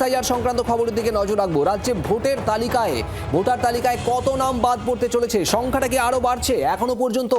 SIR সংক্রান্ত খবরের দিকে নজর রাখব। রাজ্যে ভোটের তালিকায়, ভোটার তালিকায় কত নাম বাদ পড়তে চলেছে? সংখ্যাটা কি আরও বাড়ছে? এখনও পর্যন্ত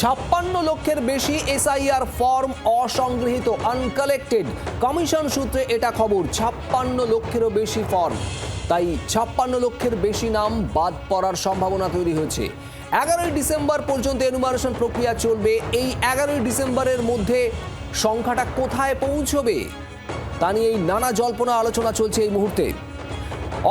ছাপ্পান্ন লক্ষের বেশি এসআইআর ফর্ম অসংগৃহীত আনকালেক্টেড কমিশন সূত্রে এটা খবর, ছাপ্পান্ন লক্ষেরও বেশি ফর্ম। তাই ছাপ্পান্ন লক্ষের বেশি নাম বাদ পড়ার সম্ভাবনা তৈরি হয়েছে। এগারোই ডিসেম্বর পর্যন্ত এনুমারেশন প্রক্রিয়া চলবে। এই এগারোই ডিসেম্বরের মধ্যে সংখ্যাটা কোথায় পৌঁছবে? তা নিয়ে এই নানা জল্পনা আলোচনা চলছে এই মুহূর্তে।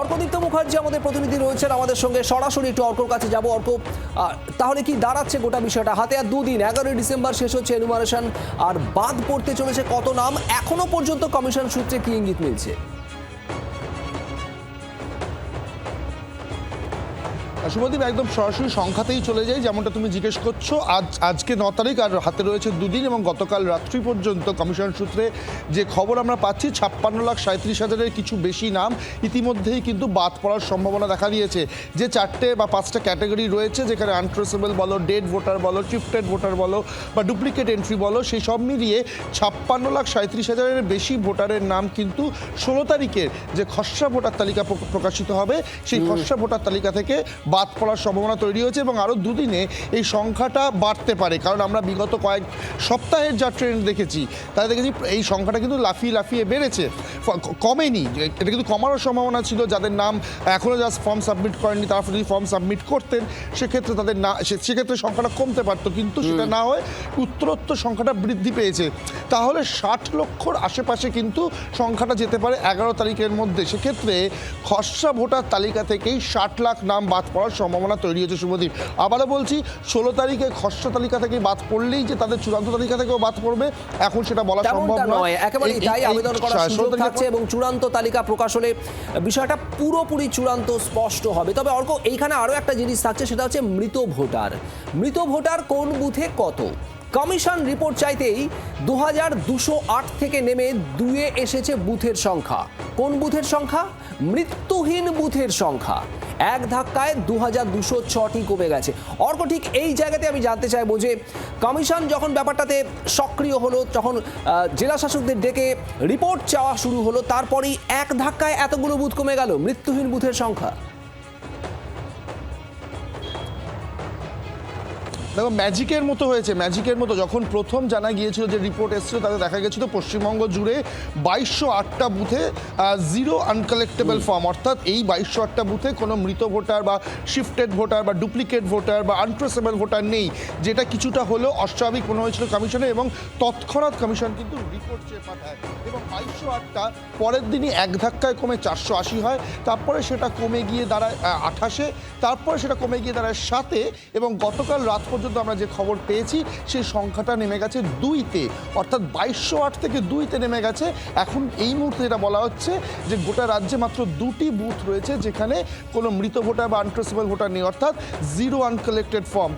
অর্কদীপ্ত মুখার্জি আমাদের প্রতিনিধি রয়েছেন, আমাদের সঙ্গে সরাসরি একটু অর্কর কাছে যাব। অর্ক তাহলে কি দাঁড়াচ্ছে গোটা বিষয়টা? হাতে আর দুদিন, এগারোই ডিসেম্বর শেষ হচ্ছে এনুমারেশন আর বাদ পড়তে চলেছে কত নাম? এখনও পর্যন্ত কমিশন সূত্রে কি ইঙ্গিত মিলছে? শুভদীপ একদম সরাসরি সংখ্যাতেই চলে যাই। যেমনটা তুমি জিজ্ঞেস করছ আজ আজকে ন তারিখ আর হাতে রয়েছে দুদিন এবং গতকাল রাত্রি পর্যন্ত কমিশন সূত্রে যে খবর আমরা পাচ্ছি ছাপ্পান্ন লাখ সাঁত্রিশ হাজারের কিছু বেশি নাম ইতিমধ্যেই কিন্তু বাদ পড়ার সম্ভাবনা দেখা দিয়েছে। যে চারটে বা পাঁচটা ক্যাটাগরি রয়েছে যেখানে আনট্রেসেবল বলো ডেড ভোটার বলো শিফটেড ভোটার বলো বা ডুপ্লিকেট এন্ট্রি বলো সেই সব মিলিয়ে ছাপ্পান্ন লাখ সাঁত্রিশ হাজারের বেশি ভোটারের নাম কিন্তু ষোলো তারিখের যে খসড়া ভোটার তালিকা প্রকাশিত হবে সেই খসড়া ভোটার তালিকা থেকে বাদ পড়ার সম্ভাবনা তৈরি হয়েছে এবং আরও দুদিনে এই সংখ্যাটা বাড়তে পারে। কারণ আমরা বিগত কয়েক সপ্তাহের যা ট্রেন্ড দেখেছি তাই দেখেছি এই সংখ্যাটা কিন্তু লাফিয়ে লাফিয়ে বেড়েছে। কমেনি। এটা কিন্তু কমারও সম্ভাবনা ছিল যাদের নাম এখনও জাস্ট ফর্ম সাবমিট করেননি তারা যদি ফর্ম সাবমিট করতেন সেক্ষেত্রে তাদের না সে- সেক্ষেত্রে সংখ্যাটা কমতে পারতো কিন্তু সেটা না হয়ে উত্তরোত্তর সংখ্যাটা বৃদ্ধি পেয়েছে। তাহলে ষাট লক্ষর আশেপাশে কিন্তু সংখ্যাটা যেতে পারে এগারো তারিখের মধ্যে। সেক্ষেত্রে খসড়া ভোটার তালিকা থেকেই ষাট লাখ নাম বাদ পড়ার সম্ভাবনা তৈরি হয়েছে শুভদীপ। আবারও বলছি ষোলো তারিখে খসড়া তালিকা থেকে বাদ পড়লেই যে তাদের চূড়ান্ত তালিকা থেকেও বাদ পড়বে এখন সেটা বলা সম্ভব নয়। একেবারেই তাই আবেদন করার সুযোগ থাকছে এবং চূড়ান্ত তালিকা প্রকাশ হলে বিষয়টা পুরোপুরি চূড়ান্ত স্পষ্ট হবে। তবে অর্ক এইখানে আরও একটা জিনিস থাকছে সেটা হচ্ছে মৃত ভোটার। মৃত ভোটার কোন বুথে কত? কমিশন রিপোর্ট চাইতেই দু হাজার দুশো আট থেকে নেমে দুয়ে এসেছে বুথের সংখ্যা। কোন বুথের সংখ্যা? মৃত্যুহীন বুথের সংখ্যা। এক ধাক্কায় দু হাজার দুশো ছটি কমে গেছে। অর্ক ঠিক এই জায়গাতে আমি জানতে চাইব যে, কমিশন যখন ব্যাপারটাতে সক্রিয় হলো যখন জেলা শাসকদের ডেকে রিপোর্ট চাওয়া শুরু হলো, তারপরেই এক ধাক্কায় এতগুলো বুথ কমে গেল, মৃত্যুহীন বুথের সংখ্যা। দেখো ম্যাজিকের মতো হয়েছে ম্যাজিকের মতো। যখন প্রথম জানা গিয়েছিল যে রিপোর্ট এসেছিল তাতে দেখা গেছিল পশ্চিমবঙ্গ জুড়ে বাইশশো আটটা বুথে জিরো আনকালেক্টেবল ফর্ম অর্থাৎ এই বাইশশো আটটা বুথে কোনো মৃত ভোটার বা শিফটেড ভোটার বা ডুপ্লিকেট ভোটার বা আনট্রেসেবল ভোটার নেই যেটা কিছুটা হলেও অস্বাভাবিক মনে হয়েছিল কমিশনে এবং তৎক্ষণাৎ কমিশন কিন্তু রিপোর্ট চেয়ে পাঠায়। এবং বাইশশো আটটা পরের দিনই এক ধাক্কায় কমে চারশো আশি হয় তারপরে সেটা কমে গিয়ে দাঁড়ায় আঠাশে তারপরে সেটা কমে গিয়ে দাঁড়ায় সাতে এবং গতকাল রাত পর্যন্ত আমরা যে খবর পেয়েছি সেই সংখ্যাটা নেমে গেছে দুইতে। অর্থাৎ বাইশশো আট থেকে দুইতে নেমে গেছে। এখন এই মুহূর্তে যেটা বলা হচ্ছে যে গোটা রাজ্যে মাত্র দুটি বুথ রয়েছে যেখানে কোনো মৃত ভোটার বা আনট্রেসেবল ভোটার নেই অর্থাৎ জিরো আনকালেক্টেড ফর্ম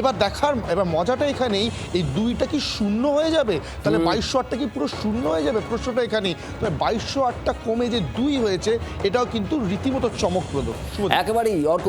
এবার দেখার এবার মজাটা এখানেই এই দুইটা কি শূন্য হয়ে যাবে? তাহলে বাইশশো আটটা কি পুরো শূন্য হয়ে যাবে? প্রশ্নটা এখানেই। তাহলে বাইশশো আটটা কমে যে দুই হয়েছে এটাও কিন্তু রীতিমতো চমকপ্রদ। একেবারেই অর্ক।